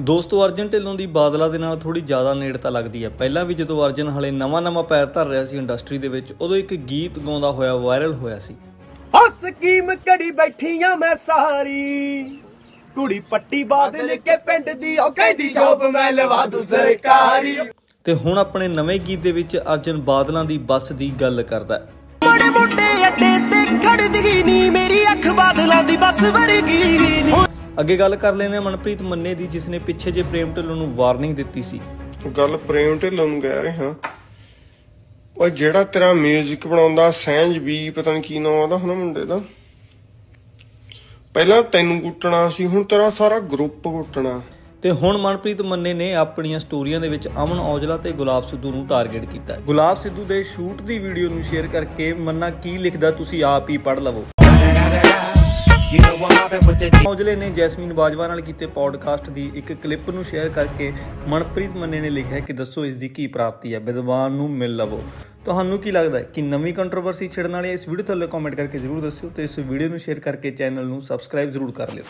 ਦੋਸਤੋ ਅਰਜਨ ਢਿੱਲੋਂ ਦੀ ਬਾਦਲਾ ਦੇ ਨਾਲ ਥੋੜੀ ਜ਼ਿਆਦਾ ਨੇੜਤਾ ਲੱਗਦੀ ਹੈ। ਪਹਿਲਾਂ ਵੀ ਜਦੋਂ ਅਰਜਨ ਹਲੇ ਨਵਾਂ-ਨਵਾਂ ਪੈਰ ਧਰ ਰਿਹਾ ਸੀ ਇੰਡਸਟਰੀ ਦੇ ਵਿੱਚ ਉਦੋਂ ਇੱਕ ਗੀਤ ਗਾਉਂਦਾ ਹੋਇਆ ਵਾਇਰਲ ਹੋਇਆ ਸੀ। ਹੋ ਸਕੀਮ ਘੜੀ ਬੈਠੀਆਂ ਮੈਂ ਸਾਰੀ। ਕੁੜੀ ਪੱਟੀ ਬਾਦਲ ਕੇ ਪਿੰਡ ਦੀ ਉਹ ਕਹਿੰਦੀ ਜੋਬ ਮੈਂ ਲਵਾ ਦੂ ਸਰਕਾਰੀ। ਤੇ ਹੁਣ ਆਪਣੇ ਨਵੇਂ ਗੀਤ ਦੇ ਵਿੱਚ ਅਰਜਨ ਬਾਦਲਾਂ ਦੀ ਬੱਸ ਦੀ ਗੱਲ ਕਰਦਾ ਹੈ। ਬੜੇ ਮੋਟੇ ਅੱਡੇ ਤੇ ਖੜਦੀ ਨੀ ਮੇਰੀ ਅੱਖ ਬਾਦਲਾਂ ਦੀ ਬੱਸ ਵਰਗੀ। ਅੱਗੇ ਗੱਲ ਕਰ ਲੈਂਦੇ ਹਾਂ ਮਨਪ੍ਰੀਤ ਮੰਨੇ ਦੀ ਜਿਸ ਨੇ ਪਿੱਛੇ ਜੇ ਪ੍ਰੇਮ ਢਿੱਲੋਂ ਨੂੰ ਵਾਰਨਿੰਗ ਦਿੱਤੀ ਸੀ। ਗੱਲ ਪ੍ਰੇਮ ਢਿੱਲੋਂ ਨੂੰ ਕਹਿ ਰਿਹਾ। ਉਹ ਜਿਹੜਾ ਤੇਰਾ 뮤직 ਬਣਾਉਂਦਾ ਸਹਿਜ ਵੀ ਪਤਾ ਨਹੀਂ ਕੀ ਨਾਮ ਉਹਦਾ ਹੁਣ ਮੁੰਡੇ ਦਾ? ਪਹਿਲਾਂ ਤੈਨੂੰ ਕੁੱਟਣਾ ਸੀ ਹੁਣ ਤੇਰਾ ਸਾਰਾ ਗਰੁੱਪ ਕੁੱਟਣਾ। ਤੇ ਹੁਣ ਮਨਪ੍ਰੀਤ ਮੰਨੇ ਨੇ ਆਪਣੀਆਂ ਸਟੋਰੀਆਂ ਦੇ ਵਿੱਚ ਅਮਨ ਔਜਲਾ ਤੇ ਗੁਲਾਬ ਸਿੱਧੂ ਨੂੰ ਟਾਰਗੇਟ ਕੀਤਾ। ਹੈ। ਗੁਲਾਬ ਸਿੱਧੂ ਦੇ ਸ਼ੂਟ ਦੀ ਵੀਡੀਓ ਨੂੰ ਸ਼ੇਅਰ ਕਰਕੇ ਮੰਨਾ ਕੀ ਲਿਖਦਾ ਤੁਸੀਂ ਆਪ ਹੀ ਪੜ੍ਹ ਲਵੋ। ਔਜਲੇ ਨੇ ਜੈਸਮੀਨ ਬਾਜਵਾ ਨਾਲ ਕੀਤੇ ਪੌਡਕਾਸਟ ਦੀ ਇੱਕ ਕਲਿੱਪ ਨੂੰ ਸ਼ੇਅਰ ਕਰਕੇ ਮਨਪ੍ਰੀਤ ਮੰਨੇ ਨੇ ਲਿਖਿਆ ਕਿ ਦੱਸੋ ਇਸ ਦੀ ਕੀ ਪ੍ਰਾਪਤੀ ਹੈ, ਵਿਦਵਾਨ ਨੂੰ ਮਿਲ ਲਵੋ। ਤੁਹਾਨੂੰ ਕੀ ਲੱਗਦਾ ਹੈ ਕਿ ਨਵੀਂ ਕੰਟਰੋਵਰਸੀ ਛਿੜਨ ਵਾਲੀ ਇਸ ਵੀਡੀਓ ਥੱਲੇ ਕਮੈਂਟ ਕਰਕੇ ਜ਼ਰੂਰ ਦੱਸਿਓ ਤੇ ਇਸ ਵੀਡੀਓ ਨੂੰ ਸ਼ੇਅਰ ਕਰਕੇ ਚੈਨਲ ਨੂੰ ਸਬਸਕ੍ਰਾਈਬ ਜ਼ਰੂਰ ਕਰ ਲਿਓ।